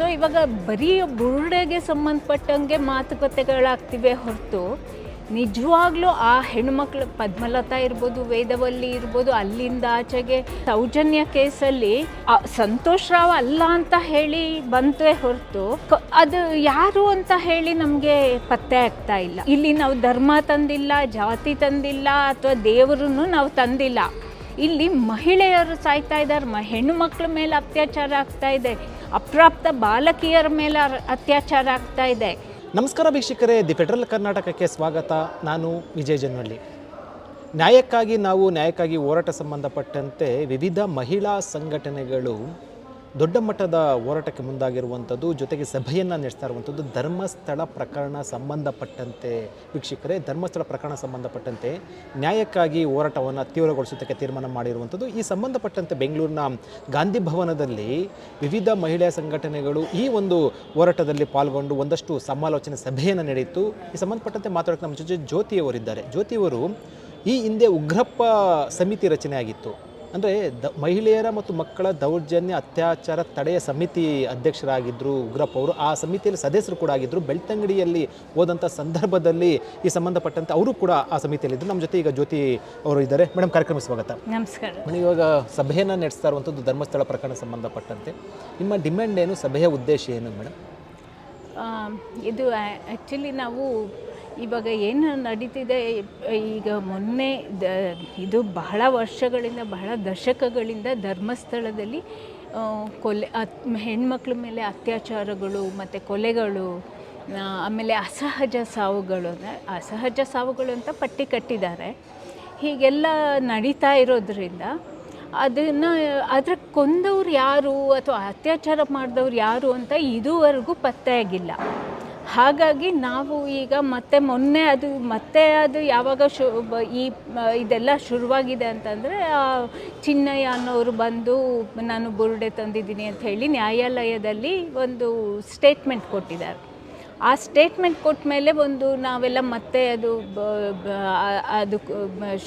So ಇವಾಗ ಬರೀ ಬುರುಡೆಗೆ ಸಂಬಂಧಪಟ್ಟಂಗೆ ಮಾತುಕತೆಗಳಾಗ್ತಿವೆ ಹೊರತು ನಿಜವಾಗ್ಲೂ ಆ ಹೆಣ್ಮಕ್ಳು ಪದ್ಮಲತಾ ಇರ್ಬೋದು, ವೇದವಲ್ಲಿ ಇರ್ಬೋದು, ಅಲ್ಲಿಂದ ಆಚೆಗೆ ಸೌಜನ್ಯ ಕೇಸಲ್ಲಿ ಸಂತೋಷ್ ರಾವ್ ಅಲ್ಲ ಅಂತ ಹೇಳಿ ಬಂತೇ ಹೊರತು ಅದು ಯಾರು ಅಂತ ಹೇಳಿ ನಮಗೆ ಪತ್ತೆ ಆಗ್ತಾ ಇಲ್ಲ. ಇಲ್ಲಿ ನಾವು ಧರ್ಮ ತಂದಿಲ್ಲ, ಜಾತಿ ತಂದಿಲ್ಲ ಅಥವಾ ದೇವರನ್ನು ನಾವು ತಂದಿಲ್ಲ. ಇಲ್ಲಿ ಮಹಿಳೆಯರು ಸಾಯ್ತಾ ಇದ್ದಾರೆ ಹೆಣ್ಣು ಮಕ್ಕಳ ಮೇಲೆ ಅತ್ಯಾಚಾರ ಆಗ್ತಾ ಇದೆ. ಅಪ್ರಾಪ್ತ ಬಾಲಕಿಯರ ಮೇಲೆ ಅತ್ಯಾಚಾರ ಆಗ್ತಾ ಇದೆ. ನಮಸ್ಕಾರ ವೀಕ್ಷಕರೇ, ದಿ ಫೆಡರಲ್ ಕರ್ನಾಟಕಕ್ಕೆ ಸ್ವಾಗತ. ನಾನು ವಿಜಯ ಜನ್ವಳ್ಳಿ. ನ್ಯಾಯಕ್ಕಾಗಿ ನಾವು ನ್ಯಾಯಕ್ಕಾಗಿ ಹೋರಾಟ ಸಂಬಂಧಪಟ್ಟಂತೆ ವಿವಿಧ ಮಹಿಳಾ ಸಂಘಟನೆಗಳು ದೊಡ್ಡ ಮಟ್ಟದ ಹೋರಾಟಕ್ಕೆ ಮುಂದಾಗಿರುವಂಥದ್ದು, ಜೊತೆಗೆ ಸಭೆಯನ್ನು ನಡೆಸ್ತಾ ಇರುವಂಥದ್ದು ಧರ್ಮಸ್ಥಳ ಪ್ರಕರಣ ಸಂಬಂಧಪಟ್ಟಂತೆ. ವೀಕ್ಷಕರೇ, ಧರ್ಮಸ್ಥಳ ಪ್ರಕರಣ ಸಂಬಂಧಪಟ್ಟಂತೆ ನ್ಯಾಯಕ್ಕಾಗಿ ಹೋರಾಟವನ್ನು ತೀವ್ರಗೊಳಿಸೋದಕ್ಕೆ ತೀರ್ಮಾನ ಮಾಡಿರುವಂಥದ್ದು. ಈ ಸಂಬಂಧಪಟ್ಟಂತೆ ಬೆಂಗಳೂರಿನ ಗಾಂಧಿ ಭವನದಲ್ಲಿ ವಿವಿಧ ಮಹಿಳಾ ಸಂಘಟನೆಗಳು ಈ ಒಂದು ಹೋರಾಟದಲ್ಲಿ ಪಾಲ್ಗೊಂಡು ಒಂದಷ್ಟು ಸಮಾಲೋಚನೆ ಸಭೆಯನ್ನು ನಡೆಯಿತು. ಈ ಸಂಬಂಧಪಟ್ಟಂತೆ ಮಾತಾಡೋಕೆ ನಮ್ಮ ಜೊತೆ ಜ್ಯೋತಿಯವರಿದ್ದಾರೆ ಜ್ಯೋತಿಯವರು ಈ ಹಿಂದೆ ಉಗ್ರಪ್ಪ ಸಮಿತಿ ರಚನೆ ಆಗಿತ್ತು. ಅಂದರೆ ದ ಮಹಿಳೆಯರ ಮತ್ತು ಮಕ್ಕಳ ದೌರ್ಜನ್ಯ ಅತ್ಯಾಚಾರ ತಡೆಯ ಸಮಿತಿ ಅಧ್ಯಕ್ಷರಾಗಿದ್ದರು ಉಗ್ರಪ್ಪ ಅವರು. ಆ ಸಮಿತಿಯಲ್ಲಿ ಸದಸ್ಯರು ಕೂಡ ಆಗಿದ್ದರು ಬೆಳ್ತಂಗಡಿಯಲ್ಲಿ ಹೋದಂಥ ಸಂದರ್ಭದಲ್ಲಿ ಈ ಸಂಬಂಧಪಟ್ಟಂತೆ ಅವರು ಕೂಡ ಆ ಸಮಿತಿಯಲ್ಲಿದ್ದರು ನಮ್ಮ ಜೊತೆ ಈಗ ಜ್ಯೋತಿ ಅವರು ಇದ್ದಾರೆ. ಮೇಡಮ್ ಕಾರ್ಯಕ್ರಮ ಸ್ವಾಗತ. ನಮಸ್ಕಾರ. ಮೇಡಮ್ ಇವಾಗ ಸಭೆಯನ್ನು ನಡೆಸ್ತಾ ಇರುವಂಥದ್ದು ಧರ್ಮಸ್ಥಳ ಪ್ರಕರಣ ಸಂಬಂಧಪಟ್ಟಂತೆ. ನಿಮ್ಮ ಡಿಮ್ಯಾಂಡ್ ಏನು? ಸಭೆಯ ಉದ್ದೇಶ ಏನು ಮೇಡಮ್ ಇದು ಆ್ಯಕ್ಚುಲಿ ನಾವು ಇವಾಗ ಏನು ನಡೀತಿದೆ, ಈಗ ಮೊನ್ನೆ ದ, ಇದು ಬಹಳ ವರ್ಷಗಳಿಂದ, ಬಹಳ ದಶಕಗಳಿಂದ ಧರ್ಮಸ್ಥಳದಲ್ಲಿ ಕೊಲೆ, ಅತ್, ಹೆಣ್ಮಕ್ಳ ಮೇಲೆ ಅತ್ಯಾಚಾರಗಳು, ಮತ್ತು ಕೊಲೆಗಳು ಆಮೇಲೆ ಅಸಹಜ ಸಾವುಗಳು ಅಸಹಜ ಸಾವುಗಳು ಅಂತ ಪಟ್ಟಿ ಕಟ್ಟಿದ್ದಾರೆ. ಹೀಗೆಲ್ಲ ನಡೀತಾ ಇರೋದ್ರಿಂದ ಅದನ್ನು, ಅದರ ಕೊಂದವ್ರು ಯಾರು ಅಥವಾ ಅತ್ಯಾಚಾರ ಮಾಡಿದವ್ರು ಯಾರು ಅಂತ ಇದುವರೆಗೂ ಪತ್ತೆ ಆಗಿಲ್ಲ. ಹಾಗಾಗಿ ನಾವು ಈಗ ಮತ್ತೆ ಮೊನ್ನೆ ಅದು, ಮತ್ತೆ ಅದು ಯಾವಾಗ ಶು ಈ ಇದೆಲ್ಲ ಶುರುವಾಗಿದೆ ಅಂತಂದರೆ ಚಿನ್ನಯ್ಯ ಅನ್ನೋರು ಬಂದು ನಾನು ಬುರುಡೆ ತಂದಿದ್ದೀನಿ ಅಂತ ಹೇಳಿ ನ್ಯಾಯಾಲಯದಲ್ಲಿ ಒಂದು ಸ್ಟೇಟ್ಮೆಂಟ್ ಕೊಟ್ಟಿದ್ದಾರೆ. ಆ ಸ್ಟೇಟ್ಮೆಂಟ್ ಕೊಟ್ಟ ಮೇಲೆ ಒಂದು ನಾವೆಲ್ಲ ಮತ್ತೆ ಅದು ಅದು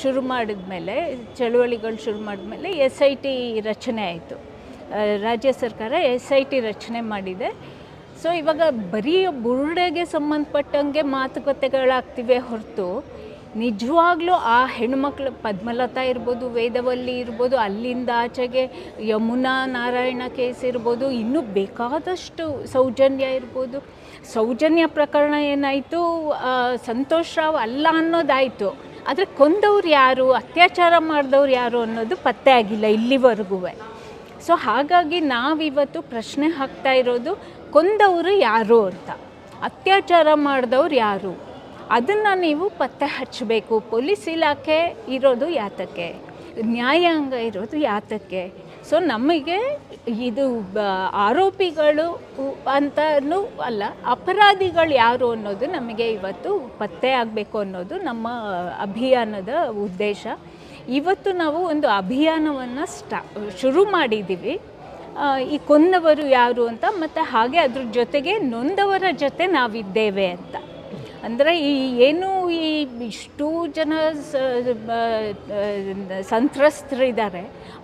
ಶುರು ಮಾಡಿದ ಮಾಡಿದ್ಮೇಲೆ ಚಳುವಳಿಗಳು ಶುರು ಮಾಡಿದ್ಮೇಲೆ ಎಸ್ ಐ ಟಿ ರಚನೆ ಆಯಿತು. ರಾಜ್ಯ ಸರ್ಕಾರ ಎಸ್ ಐ ಟಿ ರಚನೆ ಮಾಡಿದೆ. ಸೊ ಇವಾಗ ಬರೀ ಬುರುಡೆಗೆ ಸಂಬಂಧಪಟ್ಟಂಗೆ ಮಾತುಕತೆಗಳಾಗ್ತಿವೆ ಹೊರತು ನಿಜವಾಗ್ಲೂ ಆ ಹೆಣ್ಮಕ್ಳು ಪದ್ಮಲತಾ ಇರ್ಬೋದು, ವೇದವಲ್ಲಿ ಇರ್ಬೋದು, ಅಲ್ಲಿಂದ ಆಚೆಗೆ ಯಮುನಾ ನಾರಾಯಣ ಕೇಸ್ ಇರ್ಬೋದು, ಇನ್ನೂ ಬೇಕಾದಷ್ಟು ಸೌಜನ್ಯ ಇರ್ಬೋದು. ಸೌಜನ್ಯ ಪ್ರಕರಣ ಏನಾಯಿತು? ಸಂತೋಷ್ ರಾವ್ ಅಲ್ಲ ಅನ್ನೋದಾಯಿತು. ಆದರೆ ಕೊಂದವ್ರು ಯಾರು? ಅತ್ಯಾಚಾರ ಮಾಡಿದವ್ರು ಯಾರು ಅನ್ನೋದು ಪತ್ತೆ ಆಗಿಲ್ಲ ಇಲ್ಲಿವರೆಗೂ. ಸೊ ಹಾಗಾಗಿ ನಾವಿವತ್ತು ಪ್ರಶ್ನೆ ಹಾಕ್ತಾ ಇರೋದು ಕೊಂದವರು ಯಾರು ಅಂತ. ಅತ್ಯಾಚಾರ ಮಾಡಿದವ್ರು ಯಾರು? ಅದನ್ನು ನೀವು ಪತ್ತೆ ಹಚ್ಚಬೇಕು. ಪೊಲೀಸ್ ಇಲಾಖೆ ಇರೋದು ಯಾತಕ್ಕೆ? ನ್ಯಾಯಾಂಗ ಇರೋದು ಯಾತಕ್ಕೆ? ಸೊ ನಮಗೆ ಇದು ಆರೋಪಿಗಳು ಅಂತ ಅಂತನೂ ಅಲ್ಲ, ಅಪರಾಧಿಗಳು ಯಾರು ಅನ್ನೋದು ನಮಗೆ ಇವತ್ತು ಪತ್ತೆ ಆಗಬೇಕು ಅನ್ನೋದು ನಮ್ಮ ಅಭಿಯಾನದ ಉದ್ದೇಶ. ಇವತ್ತು ನಾವು ಒಂದು ಅಭಿಯಾನವನ್ನು ಸ್ಟಾ, ಶುರು ಮಾಡಿದ್ದೀವಿ. ಈ ಕೊಂದವರು ಯಾರು ಅಂತ ಮತ್ತು ಹಾಗೆ ಅದ್ರ ಜೊತೆಗೆ ನೊಂದವರ ಜೊತೆ ನಾವಿದ್ದೇವೆ ಅಂತ. ಅಂದರೆ ಈ ಏನು ಈ ಇಷ್ಟು ಜನ ಸಂತ್ರಸ್ತರಿದ್ದಾರೆ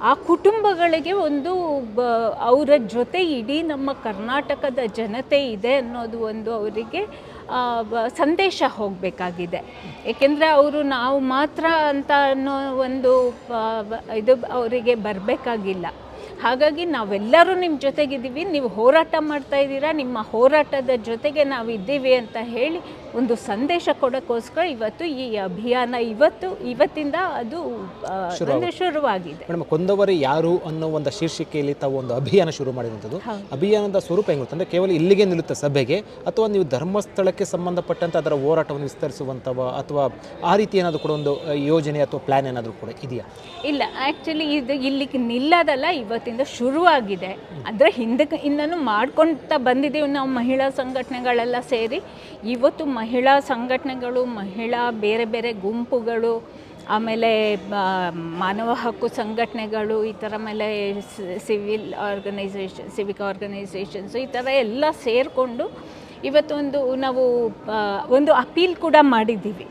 ಆ ಕುಟುಂಬಗಳಿಗೆ ಒಂದು ಅವರ ಜೊತೆ ಇಡೀ ನಮ್ಮ ಕರ್ನಾಟಕದ ಜನತೆ ಇದೆ ಅನ್ನೋದು ಒಂದು ಅವರಿಗೆ ಸಂದೇಶ ಹೋಗಬೇಕಾಗಿದೆ. ಏಕೆಂದರೆ ಅವರು ನಾವು ಮಾತ್ರ ಅಂತ ಅನ್ನೋ ಒಂದು ಇದು ಅವರಿಗೆ ಬರಬೇಕಾಗಿಲ್ಲ. ಹಾಗಾಗಿ ನಾವೆಲ್ಲರೂ ನಿಮ್ಮ ಜೊತೆಗಿದ್ದೀವಿ. ನೀವು ಹೋರಾಟ ಮಾಡ್ತಾ ಇದ್ದೀರಾ. ನಿಮ್ಮ ಹೋರಾಟದ ಜೊತೆಗೆ ನಾವು ಇದ್ದೀವಿ ಅಂತ ಹೇಳಿ ಒಂದು ಸಂದೇಶ ಕೊಡೋಕ್ಕೋಸ್ಕರ ಇವತ್ತು ಈ ಅಭಿಯಾನ ಇವತ್ತು ಇವತ್ತಿಂದ ಅದು ಶುರುವಾಗಿದೆ. ಮೇಡಮ್ ಕೊಂದವರು ಯಾರು ಅನ್ನೋ ಒಂದು ಶೀರ್ಷಿಕೆಯಲ್ಲಿ ತಾವು ಒಂದು ಅಭಿಯಾನ ಶುರು ಮಾಡಿರುವಂಥದ್ದು ಅಭಿಯಾನದ ಸ್ವರೂಪ ಹೆಂಗಿರುತ್ತೆ ಅಂದರೆ ಕೇವಲ ಇಲ್ಲಿಗೆ ನಿಲ್ಲುತ್ತೆ ಸಭೆಗೆ ಅಥವಾ ನೀವು ಧರ್ಮಸ್ಥಳಕ್ಕೆ ಸಂಬಂಧಪಟ್ಟಂತೆ ಅದರ ಹೋರಾಟವನ್ನು ವಿಸ್ತರಿಸುವಂಥವ ಅಥವಾ ಆ ರೀತಿ ಏನಾದರೂ ಕೂಡ ಒಂದು ಯೋಜನೆ ಅಥವಾ ಪ್ಲ್ಯಾನ್ ಏನಾದರೂ ಕೂಡ ಇದೆಯಾ? ಇಲ್ಲ ಆ್ಯಕ್ಚುಲಿ ಇದು ಇಲ್ಲಿಗೆ ನಿಲ್ಲದಲ್ಲ ಇವತ್ತಿಂದ ಶುರುವಾಗಿದೆ. ಅದರ ಹಿಂದಕ್ಕೆ ಇನ್ನೂ ಮಾಡ್ಕೊಳ್ತಾ ಬಂದಿದ್ದೀವಿ ನಾವು ಮಹಿಳಾ ಸಂಘಟನೆಗಳೆಲ್ಲ ಸೇರಿ. ಇವತ್ತು ಮಹಿಳಾ ಸಂಘಟನೆಗಳು, ಮಹಿಳಾ ಬೇರೆ ಬೇರೆ ಗುಂಪುಗಳು, ಆಮೇಲೆ ಮಾನವ ಹಕ್ಕು ಸಂಘಟನೆಗಳು, ಈ ಥರ ಮೇಲೆ ಸಿವಿಲ್ ಆರ್ಗನೈಸೇಷನ್ ಸಿವಿಕ್ ಆರ್ಗನೈಸೇಷನ್ಸು, ಈ ಥರ ಎಲ್ಲ ಸೇರಿಕೊಂಡು ಇವತ್ತೊಂದು ನಾವು ಒಂದು ಅಪೀಲ್ ಕೂಡ ಮಾಡಿದ್ದೀವಿ.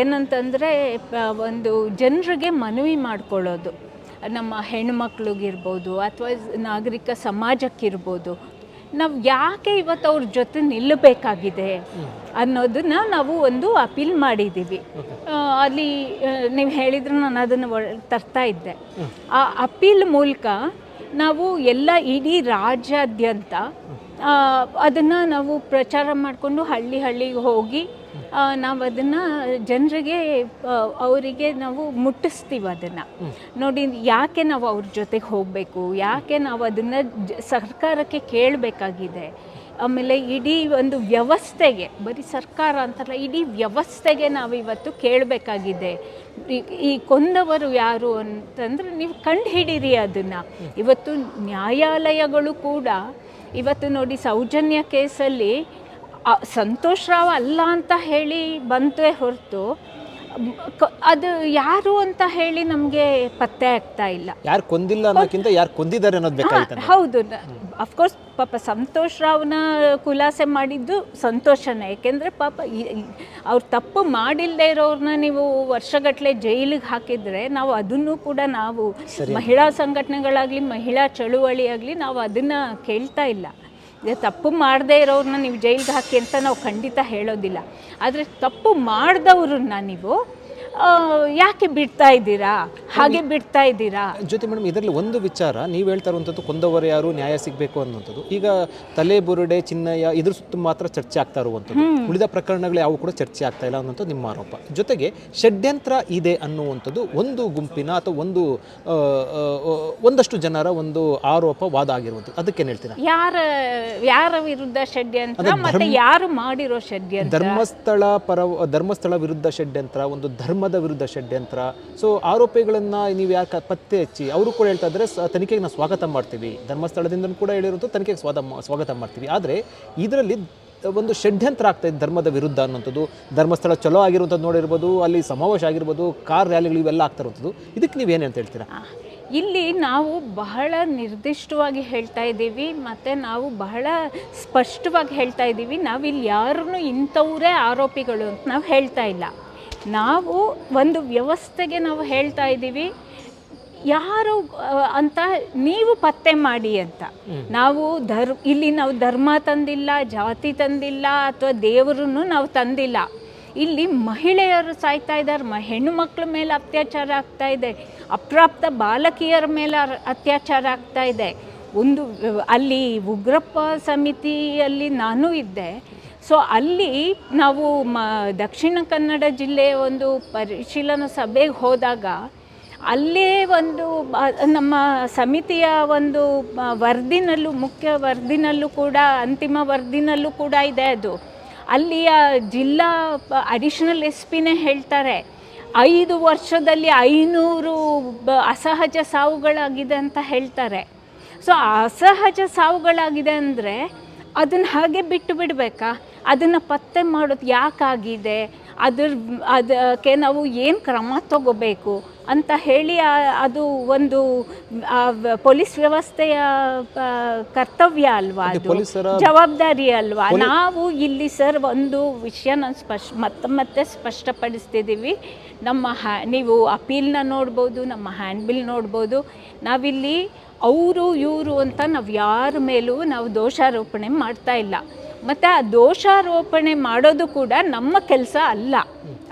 ಏನಂತಂದರೆ ಒಂದು ಜನರಿಗೆ ಮನವಿ ಮಾಡ್ಕೊಳ್ಳೋದು. ನಮ್ಮ ಹೆಣ್ಮಕ್ಳಿಗಿರ್ಬೋದು ಅಥವಾ ನಾಗರಿಕ ಸಮಾಜಕ್ಕಿರ್ಬೋದು ನಾವು ಯಾಕೆ ಇವತ್ತು ಅವ್ರ ಜೊತೆ ನಿಲ್ಲಬೇಕಾಗಿದೆ ಅನ್ನೋದನ್ನ ನಾವು ಒಂದು ಅಪೀಲ್ ಮಾಡಿದ್ದೀವಿ ಅಲ್ಲಿ ನೀವು ಹೇಳಿದ್ರೆ ನಾನು ಅದನ್ನು ತರ್ತಾ ಇದ್ದೆ. ಆ ಅಪೀಲ್ ಮೂಲಕ ನಾವು ಎಲ್ಲ ಇಡೀ ರಾಜ್ಯಾದ್ಯಂತ ಅದನ್ನು ನಾವು ಪ್ರಚಾರ ಮಾಡಿಕೊಂಡು ಹಳ್ಳಿ ಹಳ್ಳಿಗೆ ಹೋಗಿ ನಾವು ಅದನ್ನು ಜನರಿಗೆ ಅವರಿಗೆ ನಾವು ಮುಟ್ಟಿಸ್ತೀವಿ ಅದನ್ನು. ನೋಡಿ, ಯಾಕೆ ನಾವು ಅವ್ರ ಜೊತೆಗೆ ಹೋಗಬೇಕು? ಯಾಕೆ ನಾವು ಅದನ್ನು ಸರ್ಕಾರಕ್ಕೆ ಕೇಳಬೇಕಾಗಿದೆ? ಆಮೇಲೆ ಇಡೀ ಒಂದು ವ್ಯವಸ್ಥೆಗೆ, ಬರೀ ಸರ್ಕಾರ ಅಂತಲ್ಲ, ಇಡೀ ವ್ಯವಸ್ಥೆಗೆ ನಾವು ಇವತ್ತು ಕೇಳಬೇಕಾಗಿದೆ. ಈ ಕೊಂದವರು ಯಾರು ಅಂತಂದ್ರೆ ನೀವು ಕಂಡು ಹಿಡೀರಿ ಅದನ್ನು. ಇವತ್ತು ನ್ಯಾಯಾಲಯಗಳು ಕೂಡ, ಇವತ್ತು ನೋಡಿ ಸೌಜನ್ಯ ಕೇಸಲ್ಲಿ ಸಂತೋಷ್ ರಾವ್ ಅಲ್ಲ ಅಂತ ಹೇಳಿ ಬಂತೇ ಹೊರತು ಕ- ಅದು ಯಾರು ಅಂತ ಹೇಳಿ ನಮಗೆ ಪತ್ತೆ ಆಗ್ತಾ ಇಲ್ಲ. ಯಾರು ಕೊಂದಿಲ್ಲ ಅನ್ನೋಕ್ಕಿಂತ ಯಾರು ಕೊಂದಿದ್ದಾರೆ ಅನ್ನೋದು ಬೇಕಾಗಿತ್ತು ಹೌದು. ಅಫ್ಕೋರ್ಸ್ ಪಾಪ ಸಂತೋಷ್ ರಾವ್ನ ಖುಲಾಸೆ ಮಾಡಿದ್ದು ಸಂತೋಷನೇ. ಯಾಕೆಂದರೆ ಪಾಪ ಅವ್ರು ತಪ್ಪು ಮಾಡಿಲ್ಲದೆ ಇರೋರನ್ನ ನೀವು ವರ್ಷಗಟ್ಟಲೆ ಜೈಲಿಗೆ ಹಾಕಿದರೆ ನಾವು ಅದನ್ನು ಕೂಡ ನಾವು ಮಹಿಳಾ ಸಂಘಟನೆಗಳಾಗಲಿ ಮಹಿಳಾ ಚಳುವಳಿ ಆಗಲಿ ನಾವು ಅದನ್ನು ಕೇಳ್ತಾ ಇಲ್ಲ. ತಪ್ಪು ಮಾಡದೇ ಇರೋರನ್ನ ನೀವು ಜೈಲಿಗೆ ಹಾಕಿ ಅಂತ ನಾವು ಖಂಡಿತ ಹೇಳೋದಿಲ್ಲ. ಆದರೆ ತಪ್ಪು ಮಾಡಿದವ್ರನ್ನ ನೀವು ಯಾಕೆ ಬಿಡ್ತಾ ಇದ್ದೀರಾ? ಹಾಗೆ ಬಿಡ್ತಾ ಇದ್ದೀರಾ? ಜೊತೆ ಮೇಡಮ್ ಇದರಲ್ಲಿ ಒಂದು ವಿಚಾರ ನೀವು ಹೇಳ್ತಾ ಇರುವಂಥದ್ದು ಕೊಂದವರು ಯಾರು ನ್ಯಾಯ ಸಿಗಬೇಕು ಅನ್ನುವಂಥದ್ದು. ಈಗ ತಲೆ ಬುರುಡೆ ಚಿನ್ನಯ್ಯ ಇದ್ರ ಸುತ್ತ ಮಾತ್ರ ಚರ್ಚೆ ಆಗ್ತಾ ಇರುವಂಥದ್ದು. ಉಳಿದ ಪ್ರಕರಣಗಳು ಯಾವ ಕೂಡ ಚರ್ಚೆ ಆಗ್ತಾ ಇಲ್ಲ ಅನ್ನೋಂಥದ್ದು ನಿಮ್ಮ ಆರೋಪ. ಜೊತೆಗೆ ಷಡ್ಯಂತ್ರ ಇದೆ ಅನ್ನುವಂಥದ್ದು ಒಂದು ಗುಂಪಿನ ಅಥವಾ ಒಂದು ಒಂದಷ್ಟು ಜನರ ಒಂದು ಆರೋಪ ವಾದ ಆಗಿರುವಂಥದ್ದು ಅದಕ್ಕೇನು ಹೇಳ್ತೀರಾ? ಯಾರ ಯಾರ ವಿರುದ್ಧ ಷಡ್ಯಂತ್ರ ಮತ್ತೆ ಯಾರು ಮಾಡಿರೋ ಷಡ್ಯಂತ್ರ? ಧರ್ಮಸ್ಥಳ ಪರ ಧರ್ಮಸ್ಥಳ ವಿರುದ್ಧ ಷಡ್ಯಂತ್ರ ಒಂದು ಧರ್ಮದ ವಿರುದ್ಧ ಷಡ್ಯಂತ್ರ. ಸೊ ಆರೋಪಿಗಳನ್ನು ನೀವು ಯಾಕೆ ಪತ್ತೆ ಹಚ್ಚಿ, ಅವರು ಕೂಡ ಹೇಳ್ತಾ ಇದ್ದಾರೆ ತನಿಖೆಗೆ ನಾವು ಸ್ವಾಗತ ಮಾಡ್ತೀವಿ. ಧರ್ಮಸ್ಥಳದಿಂದ ಕೂಡ ಹೇಳಿರೋದು, ತನಿಖೆಗೆ ಸ್ವಾದ ಸ್ವಾಗತ ಮಾಡ್ತೀವಿ. ಆದರೆ, ಇದರಲ್ಲಿ ಒಂದು ಷಡ್ಯಂತ್ರ ಆಗ್ತಾ ಇದೆ ಧರ್ಮದ ವಿರುದ್ಧ ಅನ್ನೋಂಥದ್ದು ಧರ್ಮಸ್ಥಳ ಚಲೋ ಆಗಿರುವಂಥದ್ದು ನೋಡಿರ್ಬೋದು, ಅಲ್ಲಿ ಸಮಾವೇಶ ಆಗಿರ್ಬೋದು, ಕಾರ್ ರ್ಯಾಲಿಗಳು ಇವೆಲ್ಲ ಆಗ್ತಾ ಇರುವಂಥದ್ದು. ಇದಕ್ಕೆ ನೀವೇನು ಅಂತ ಹೇಳ್ತೀರಾ? ಇಲ್ಲಿ ನಾವು ಬಹಳ ನಿರ್ದಿಷ್ಟವಾಗಿ ಹೇಳ್ತಾ ಇದ್ದೀವಿ, ಮತ್ತು ನಾವು ಬಹಳ ಸ್ಪಷ್ಟವಾಗಿ ಹೇಳ್ತಾ ಇದ್ದೀವಿ. ನಾವಿಲ್ಲಿ ಯಾರನ್ನು ಇಂಥವರೇ ಆರೋಪಿಗಳು ಅಂತ ನಾವು ಹೇಳ್ತಾ ಇಲ್ಲ. ನಾವು ಒಂದು ವ್ಯವಸ್ಥೆಗೆ ನಾವು ಹೇಳ್ತಾ ಇದ್ದೀವಿ ಯಾರು ಅಂತ ನೀವು ಪತ್ತೆ ಮಾಡಿ ಅಂತ. ನಾವು ಧರ್ ಇಲ್ಲಿ ನಾವು ಧರ್ಮ ತಂದಿಲ್ಲ ಜಾತಿ ತಂದಿಲ್ಲ ಅಥವಾ ದೇವರನ್ನು ನಾವು ತಂದಿಲ್ಲ. ಇಲ್ಲಿ ಮಹಿಳೆಯರು ಸಾಯ್ತಾ ಇದ್ದಾರೆ ಮ ಹೆಣ್ಣು ಮಕ್ಕಳ ಮೇಲೆ ಅತ್ಯಾಚಾರ ಆಗ್ತಾ ಇದೆ ಅಪ್ರಾಪ್ತ ಬಾಲಕಿಯರ ಮೇಲೆ ಅತ್ಯಾಚಾರ ಆಗ್ತಾ ಇದೆ. ಒಂದು ಅಲ್ಲಿ ಉಗ್ರಪ್ಪ ಸಮಿತಿಯಲ್ಲಿ ನಾನು ಇದ್ದೆ ಸೊ ಅಲ್ಲಿ ನಾವು ಮ, ದಕ್ಷಿಣ ಕನ್ನಡ ಜಿಲ್ಲೆಯ ಒಂದು ಪರಿಶೀಲನಾ ಸಭೆಗೆ ಹೋದಾಗ ಅಲ್ಲೇ ಒಂದು ನಮ್ಮ ಸಮಿತಿಯ ಒಂದು ವರದಿನಲ್ಲೂ, ಮುಖ್ಯ ವರದಿನಲ್ಲೂ ಕೂಡ, ಅಂತಿಮ ವರದಿನಲ್ಲೂ ಕೂಡ ಇದೆ ಅದು. ಅಲ್ಲಿಯ ಜಿಲ್ಲಾ ಅಡಿಷನಲ್ ಎಸ್ ಪಿನೇ ಹೇಳ್ತಾರೆ, ಐದು ವರ್ಷದಲ್ಲಿ ಐನೂರು ಬ, ಅಸಹಜ ಸಾವುಗಳಾಗಿದೆ ಅಂತ ಹೇಳ್ತಾರೆ. ಸೊ ಅಸಹಜ ಸಾವುಗಳಾಗಿದೆ ಅಂದರೆ ಅದನ್ನು ಹಾಗೆ ಬಿಟ್ಟು ಬಿಡಬೇಕಾ? ಅದನ್ನು ಪತ್ತೆ ಮಾಡೋದು ಯಾಕಾಗಿದೆ? ಅದ್ರ ಅದಕ್ಕೆ ನಾವು ಏನು ಕ್ರಮ ತಗೋಬೇಕು ಅಂತ ಹೇಳಿ ಅದು ಒಂದು ಪೊಲೀಸ್ ವ್ಯವಸ್ಥೆಯ ಕರ್ತವ್ಯ ಅಲ್ವಾ ಅದು? ಜವಾಬ್ದಾರಿ ಅಲ್ವಾ? ನಾವು ಇಲ್ಲಿ ಸರ್ ಒಂದು ವಿಷಯ ನಾನು ಸ್ಪಷ್ಟ ಮತ್ತೆ ಮತ್ತೆ ಸ್ಪಷ್ಟಪಡಿಸ್ತಿದ್ದೀವಿ. ನಮ್ಮ ಹ್ಯಾ ನೀವು ಅಪೀಲ್ನ ನೋಡ್ಬೋದು ನಮ್ಮ ಹ್ಯಾಂಡ್ ಬಿಲ್ ನೋಡ್ಬೋದು. ನಾವಿಲ್ಲಿ ಅವರು ಇವರು ಅಂತ ನಾವು ಯಾರ ಮೇಲೂ ನಾವು ದೋಷಾರೋಪಣೆ ಮಾಡ್ತಾ ಇಲ್ಲ. ಮತ್ತು ಆ ದೋಷಾರೋಪಣೆ ಮಾಡೋದು ಕೂಡ ನಮ್ಮ ಕೆಲಸ ಅಲ್ಲ.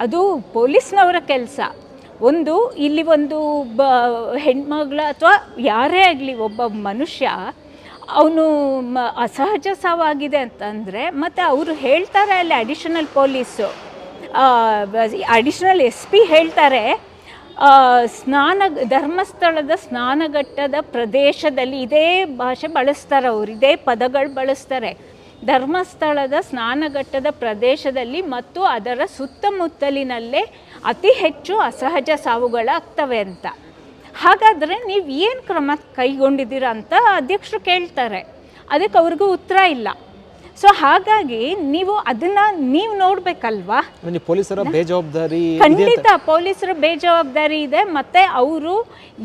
ಅದು ಪೊಲೀಸ್ನವರ ಕೆಲಸ. ಒಂದು ಇಲ್ಲಿ ಒಂದು ಬ, ಹೆಣ್ಮಗಳ ಅಥವಾ ಯಾರೇ ಆಗಲಿ ಒಬ್ಬ ಮನುಷ್ಯ, ಅವನು ಮ, ಅಸಹಜ ಸಾವಾಗಿದೆ ಅಂತಂದರೆ ಮತ್ತು ಅವರು ಹೇಳ್ತಾರೆ ಅಲ್ಲಿ additional police additional S P ಹೇಳ್ತಾರೆ ಸ್ನಾನ, ಧರ್ಮಸ್ಥಳದ ಸ್ನಾನಘಟ್ಟದ ಪ್ರದೇಶದಲ್ಲಿ ಇದೇ ಭಾಷೆ ಬಳಸ್ತಾರೆ ಅವರು, ಇದೇ ಪದಗಳು ಬಳಸ್ತಾರೆ. ಧರ್ಮಸ್ಥಳದ ಸ್ನಾನಘಟ್ಟದ ಪ್ರದೇಶದಲ್ಲಿ ಮತ್ತು ಅದರ ಸುತ್ತಮುತ್ತಲಿನಲ್ಲೇ ಅತಿ ಹೆಚ್ಚು ಅಸಹಜ ಸಾವುಗಳಾಗ್ತವೆ ಅಂತ. ಹಾಗಾದರೆ ನೀವು ಏನು ಕ್ರಮ ಕೈಗೊಂಡಿದ್ದೀರಾ ಅಂತ ಅಧ್ಯಕ್ಷರು ಕೇಳ್ತಾರೆ. ಅದಕ್ಕೆ ಅವ್ರಿಗೂ ಉತ್ತರ ಇಲ್ಲ. ಸೊ ಹಾಗಾಗಿ ನೀವು ಅದನ್ನ ನೀವು ನೋಡ್ಬೇಕಲ್ವಾ? ಪೊಲೀಸರ ಬೇಜವಾಬ್ದಾರಿ ಖಂಡಿತ ಪೊಲೀಸರ ಬೇಜವಾಬ್ದಾರಿ ಇದೆ ಮತ್ತೆ ಅವರು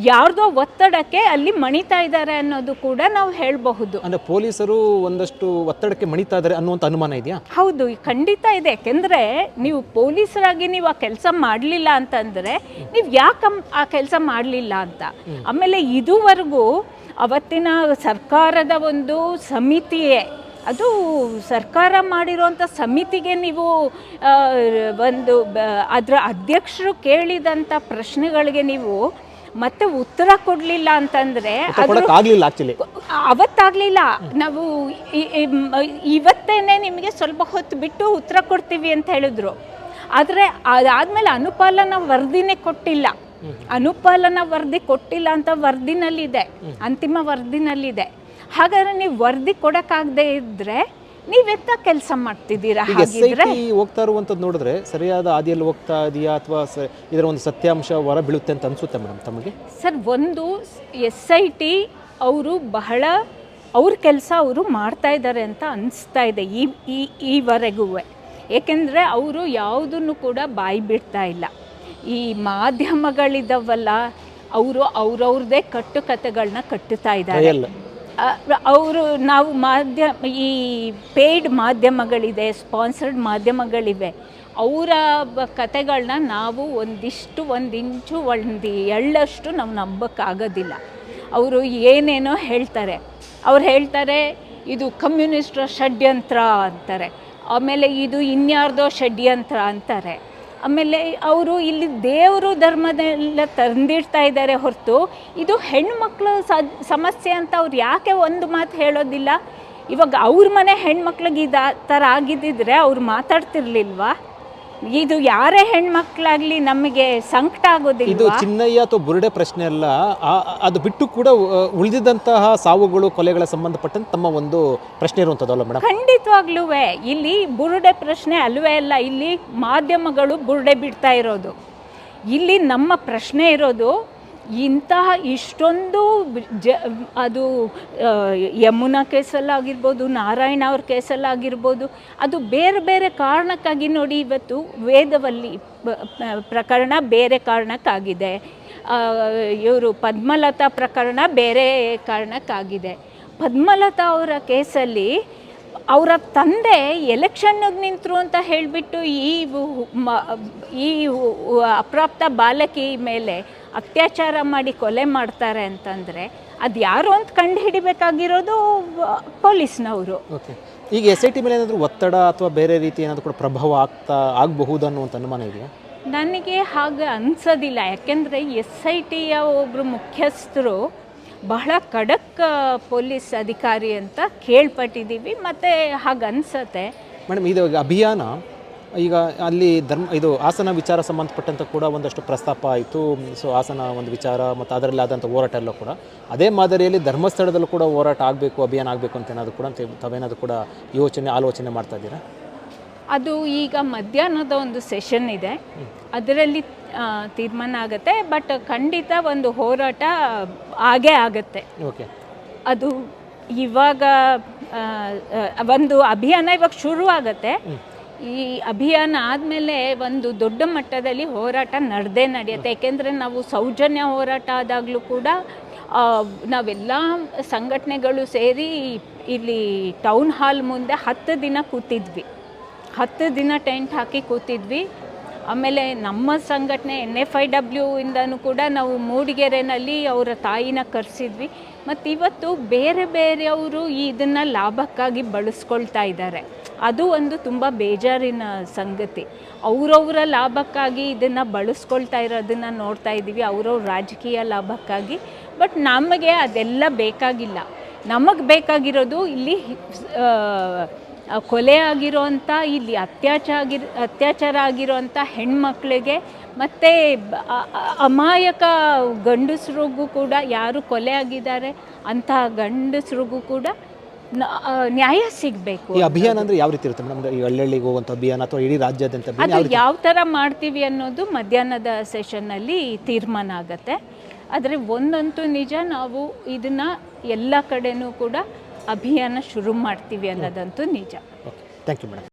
ಯಾರ್ದೋ ಒತ್ತಡಕ್ಕೆ ಅಲ್ಲಿ ಮಣಿತಾ ಇದ್ದಾರೆ ಅನ್ನೋದು ಕೂಡ ನಾವು ಹೇಳಬಹುದು. ಅಂದ್ರೆ ಪೊಲೀಸರು ಒಂದಷ್ಟು ಒತ್ತಡಕ್ಕೆ ಮಣಿತಾ ಇದ್ದಾರೆ ಅನ್ನುವಂತ ಅನುಮಾನ ಇದೆಯಾ? ಹೌದು ಖಂಡಿತ ಇದೆ. ಯಾಕೆಂದ್ರೆ ನೀವು ಪೊಲೀಸರಾಗಿ ನೀವು ಆ ಕೆಲಸ ಮಾಡಲಿಲ್ಲ ಅಂತಂದ್ರೆ ನೀವು ಯಾಕೆ ಆ ಕೆಲಸ ಮಾಡಲಿಲ್ಲ ಅಂತ? ಆಮೇಲೆ ಇದುವರೆಗೂ ಅವತ್ತಿನ ಸರ್ಕಾರದ ಒಂದು ಸಮಿತಿಯೇ ಅದು ಸರ್ಕಾರ ಮಾಡಿರೋಂಥ ಸಮಿತಿಗೆ ನೀವು ಒಂದು ಅದರ ಅಧ್ಯಕ್ಷರು ಕೇಳಿದಂಥ ಪ್ರಶ್ನೆಗಳಿಗೆ ನೀವು ಮತ್ತೆ ಉತ್ತರ ಕೊಡಲಿಲ್ಲ ಅಂತಂದರೆ ಅವತ್ತಾಗ್ಲಿಲ್ಲ. ನಾವು ಇವತ್ತೇನೆ ನಿಮಗೆ ಸ್ವಲ್ಪ ಹೊತ್ತು ಬಿಟ್ಟು ಉತ್ತರ ಕೊಡ್ತೀವಿ ಅಂತ ಹೇಳಿದ್ರು. ಆದರೆ ಅದಾದಮೇಲೆ ಅನುಪಾಲನ ವರದಿನೇ ಕೊಟ್ಟಿಲ್ಲ. ಅನುಪಾಲನ ವರದಿ ಕೊಟ್ಟಿಲ್ಲ ಅಂತ ವರದಿನಲ್ಲಿದೆ. ಅಂತಿಮ ವರದಿನಲ್ಲಿದೆ. ಹಾಗಾದ್ರೆ ನೀವು ವರದಿ ಕೊಡೋಕ್ಕಾಗದೇ ಇದ್ದರೆ ನೀವೆತ್ತ ಕೆಲಸ ಮಾಡ್ತಿದ್ದೀರಾ? ಹಾಗಿದ್ರೆ ಹೋಗ್ತಾ ಇರುವಂಥದ್ದು ನೋಡಿದ್ರೆ ಸರಿಯಾದ ಹಾದಿಯಲ್ಲಿ ಹೋಗ್ತಾ ಇದೆಯಾ ಅಥವಾ ಇದರ ಒಂದು ಸತ್ಯಾಂಶ ಹೊರ ಬೀಳುತ್ತೆ ಅಂತ ಅನ್ಸುತ್ತೆ ಮೇಡಮ್ ತಮಗೆ? ಸರ್ ಒಂದು ಎಸ್ ಐ ಟಿ ಅವರು ಬಹಳ ಅವ್ರ ಕೆಲಸ ಅವರು ಮಾಡ್ತಾ ಇದ್ದಾರೆ ಅಂತ ಅನಿಸ್ತಾ ಇದೆ ಈ ಈ ಈವರೆಗೂ ಏಕೆಂದರೆ ಅವರು ಯಾವುದನ್ನು ಕೂಡ ಬಾಯಿ ಬಿಡ್ತಾ ಇಲ್ಲ. ಈ ಮಾಧ್ಯಮಗಳಿದ್ದಾವಲ್ಲ ಅವರು ಅವ್ರವ್ರದ್ದೇ ಕಟ್ಟುಕತೆಗಳನ್ನ ಕಟ್ಟುತ್ತಾ ಇದ್ದಾರೆ. ಅವರು ನಾವು ಮಾಧ್ಯಮ, ಈ ಪೇಯ್ಡ್ ಮಾಧ್ಯಮಗಳಿದೆ ಸ್ಪಾನ್ಸರ್ಡ್ ಮಾಧ್ಯಮಗಳಿವೆ. ಅವರ ಕತೆಗಳನ್ನ ನಾವು ಒಂದಿಷ್ಟು ಒಂದು ಇಂಚು ಒಂದು ಎಳ್ಳಷ್ಟು ನಾವು ನಂಬೋಕ್ಕಾಗೋದಿಲ್ಲ. ಅವರು ಏನೇನೋ ಹೇಳ್ತಾರೆ. ಅವ್ರು ಹೇಳ್ತಾರೆ, ಇದು ಕಮ್ಯುನಿಸ್ಟ್ರ ಷಡ್ಯಂತ್ರ ಅಂತಾರೆ. ಆಮೇಲೆ ಇದು ಇನ್ಯಾರ್ದೋ ಷಡ್ಯಂತ್ರ ಅಂತಾರೆ. ಆಮೇಲೆ ಅವರು ಇಲ್ಲಿ ದೇವರು ಧರ್ಮದೆಲ್ಲ ತಂದಿಡ್ತಾ ಇದ್ದಾರೆ ಹೊರತು ಇದು ಹೆಣ್ಮಕ್ಳ ಸಮಸ್ಯೆ ಅಂತ ಅವ್ರು ಯಾಕೆ ಒಂದು ಮಾತು ಹೇಳೋದಿಲ್ಲ? ಇವಾಗ ಅವ್ರ ಮನೆ ಹೆಣ್ಮಕ್ಳಿಗೆ ಇದು ಆ ಥರ ಆಗಿದ್ದಿದ್ರೆ ಅವ್ರು ಮಾತಾಡ್ತಿರ್ಲಿಲ್ವಾ? ಇದು ಯಾರೇ ಹೆಣ್ಮಕ್ಳಾಗ್ಲಿ ನಮಗೆ ಸಂಕಟ ಆಗೋದಿಲ್ಲ ಇದು ಚಿನ್ನಯ್ಯ ಅಥವಾ ಬುರುಡೆ ಪ್ರಶ್ನೆ ಅಲ್ಲ. ಆ- ಅದು ಬಿಟ್ಟು ಕೂಡ ಉಳಿದಿದ್ದಂತಹ ಸಾವುಗಳು ಕೊಲೆಗಳ ಸಂಬಂಧಪಟ್ಟಂತೆ ತಮ್ಮ ಒಂದು ಪ್ರಶ್ನೆ ಇರುವಂಥದ್ದಲ್ಲ ಮೇಡಮ್? ಖಂಡಿತವಾಗ್ಲೂ ಇಲ್ಲಿ ಬುರುಡೆ ಪ್ರಶ್ನೆ ಅಲ್ವೇ ಅಲ್ಲ. ಇಲ್ಲಿ ಮಾಧ್ಯಮಗಳು ಬುರುಡೆ ಬಿಡ್ತಾ ಇರೋದು. ಇಲ್ಲಿ ನಮ್ಮ ಪ್ರಶ್ನೆ ಇರೋದು ಇಂತಹ ಇಷ್ಟೊಂದು ಜ, ಅದು ಯಮುನಾ ಕೇಸಲ್ಲಾಗಿರ್ಬೋದು, ನಾರಾಯಣ ಅವ್ರ ಕೇಸಲ್ಲಾಗಿರ್ಬೋದು, ಅದು ಬೇರೆ ಬೇರೆ ಕಾರಣಕ್ಕಾಗಿ ನೋಡಿ ಇವತ್ತು ವೇದವಲ್ಲಿ ಪ್ರಕರಣ ಬೇರೆ ಕಾರಣಕ್ಕಾಗಿದೆ. ಇವರು ಪದ್ಮಲತಾ ಪ್ರಕರಣ ಬೇರೆ ಕಾರಣಕ್ಕಾಗಿದೆ. ಪದ್ಮಲತಾ ಅವರ ಕೇಸಲ್ಲಿ ಅವರ ತಂದೆ ಎಲೆಕ್ಷನ್ನಿಗೆ ನಿಂತರು ಅಂತ ಹೇಳಿಬಿಟ್ಟು ಈ ಈ ಅಪ್ರಾಪ್ತ ಬಾಲಕಿ ಮೇಲೆ ಅತ್ಯಾಚಾರ ಮಾಡಿ ಕೊಲೆ ಮಾಡ್ತಾರೆ ಅಂತಂದರೆ ಅದು ಯಾರು ಅಂತ ಕಂಡು ಹಿಡಿಬೇಕಾಗಿರೋದು ಪೊಲೀಸ್ನವರು. ಓಕೆ ಈಗ ಎಸ್ ಐ ಟಿ ಮೇಲೆ ಏನಾದರೂ ಒತ್ತಡ ಅಥವಾ ಬೇರೆ ರೀತಿ ಏನಾದರೂ ಕೂಡ ಪ್ರಭಾವ ಆಗ್ತಾ ಆಗಬಹುದು ಅನ್ನುವಂಥ ಅನುಮಾನ ಇದೆಯಾ? ನನಗೆ ಹಾಗೆ ಅನಿಸೋದಿಲ್ಲ. ಯಾಕೆಂದರೆ ಎಸ್ ಐ ಟಿಯ ಒಬ್ಬರು ಮುಖ್ಯಸ್ಥರು ಬಹಳ ಖಡಕ್ ಪೊಲೀಸ್ ಅಧಿಕಾರಿ ಅಂತ ಕೇಳ್ಪಟ್ಟಿದ್ದೀವಿ. ಮತ್ತು ಹಾಗೆ ಅನಿಸತ್ತೆ. ಮೇಡಮ್ ಇದು ಅಭಿಯಾನ ಈಗ ಅಲ್ಲಿ ಧರ್ಮ ಇದು ಹಾಸನ ವಿಚಾರ ಸಂಬಂಧಪಟ್ಟಂತ ಕೂಡ ಒಂದಷ್ಟು ಪ್ರಸ್ತಾಪ ಆಯಿತು. ಸೊ ಹಾಸನ ಒಂದು ವಿಚಾರ ಮತ್ತು ಅದರಲ್ಲಿ ಆದಂಥ ಹೋರಾಟ ಎಲ್ಲ ಕೂಡ. ಅದೇ ಮಾದರಿಯಲ್ಲಿ ಧರ್ಮಸ್ಥಳದಲ್ಲೂ ಕೂಡ ಹೋರಾಟ ಆಗಬೇಕು ಅಭಿಯಾನ ಆಗಬೇಕು ಅಂತ ಏನಾದರೂ ಕೂಡ ತಾವೇನಾದರೂ ಕೂಡ ಯೋಚನೆ ಆಲೋಚನೆ ಮಾಡ್ತಾ ಇದ್ದೀರಾ? ಅದು ಈಗ ಮಧ್ಯಾಹ್ನದ ಒಂದು ಸೆಷನ್ ಇದೆ. ಅದರಲ್ಲಿ ತೀರ್ಮಾನ ಆಗುತ್ತೆ. ಬಟ್ ಖಂಡಿತ ಒಂದು ಹೋರಾಟ ಆಗೇ ಆಗುತ್ತೆ. ಓಕೆ. ಅದು ಇವಾಗ ಒಂದು ಅಭಿಯಾನ ಇವಾಗ ಶುರು ಆಗುತ್ತೆ. ಈ ಅಭಿಯಾನ ಆದಮೇಲೆ ಒಂದು ದೊಡ್ಡ ಮಟ್ಟದಲ್ಲಿ ಹೋರಾಟ ನಡೆದೇ ನಡೆಯುತ್ತೆ. ಯಾಕೆಂದರೆ ನಾವು ಸೌಜನ್ಯ ಹೋರಾಟ ಆದಾಗಲೂ ಕೂಡ ನಾವೆಲ್ಲ ಸಂಘಟನೆಗಳು ಸೇರಿ ಇಲ್ಲಿ ಟೌನ್ ಹಾಲ್ ಮುಂದೆ ಹತ್ತು ದಿನ ಕೂತಿದ್ವಿ. ಹತ್ತು ದಿನ ಟೆಂಟ್ ಹಾಕಿ ಕೂತಿದ್ವಿ. ಆಮೇಲೆ ನಮ್ಮ ಸಂಘಟನೆ ಎನ್ ಎಫ್ ಐ ಡಬ್ಲ್ಯೂ ಇಂದನೂ ಕೂಡ ನಾವು ಮೂಡಿಗೆರೆನಲ್ಲಿ ಅವರ ತಾಯಿನ ಕರೆಸಿದ್ವಿ. ಮತ್ತು ಇವತ್ತು ಬೇರೆ ಬೇರೆಯವರು ಇದನ್ನು ಲಾಭಕ್ಕಾಗಿ ಬಳಸ್ಕೊಳ್ತಾ ಇದ್ದಾರೆ. ಅದು ಒಂದು ತುಂಬ ಬೇಜಾರಿನ ಸಂಗತಿ. ಅವರವರ ಲಾಭಕ್ಕಾಗಿ ಇದನ್ನು ಬಳಸ್ಕೊಳ್ತಾ ಇರೋದನ್ನು ನೋಡ್ತಾ ಇದ್ದೀವಿ, ಅವರವ್ರ ರಾಜಕೀಯ ಲಾಭಕ್ಕಾಗಿ. ಬಟ್ ನಮಗೆ ಅದೆಲ್ಲ ಬೇಕಾಗಿಲ್ಲ. ನಮಗೆ ಬೇಕಾಗಿರೋದು ಇಲ್ಲಿ ಕೊಲೆ ಆಗಿರೋಂಥ, ಇಲ್ಲಿ ಅತ್ಯಾಚಾರ ಆಗಿರ್, ಅತ್ಯಾಚಾರ ಆಗಿರೋಂಥ ಹೆಣ್ಮಕ್ಳಿಗೆ ಮತ್ತು ಅಮಾಯಕ ಗಂಡಸ್ರಿಗೂ ಕೂಡ ಯಾರು ಕೊಲೆ ಆಗಿದ್ದಾರೆ, ಅಂತಹ ಗಂಡಸ್ರಿಗೂ ಕೂಡ ನ್ಯಾಯ ಸಿಗಬೇಕು ಈ ಅಭಿಯಾನ ಅಂದ್ರೆ ಯಾವ ರೀತಿ ಇರುತ್ತೆ ಮೇಡಮ್? ಈ ಹಳ್ಳಿಗೆ ಹೋಗುವಂಥ ಅಭಿಯಾನ ಅಥವಾ ಇಡೀ ರಾಜ್ಯಾದ್ಯಂತ ಅಭಿಯಾನ ಅದು ಯಾವ ರೀತಿ? ಯಾವ ಥರ ಮಾಡ್ತೀವಿ ಅನ್ನೋದು ಮಧ್ಯಾಹ್ನದ ಸೆಷನ್ನಲ್ಲಿ ತೀರ್ಮಾನ ಆಗುತ್ತೆ. ಆದರೆ ಒಂದಂತೂ ನಿಜ ನಾವು ಇದನ್ನು ಎಲ್ಲ ಕಡೆನೂ ಕೂಡ ಅಭಿಯಾನ ಶುರು ಮಾಡ್ತೀವಿ ಅನ್ನೋದಂತೂ ನಿಜ. Okay thank you madam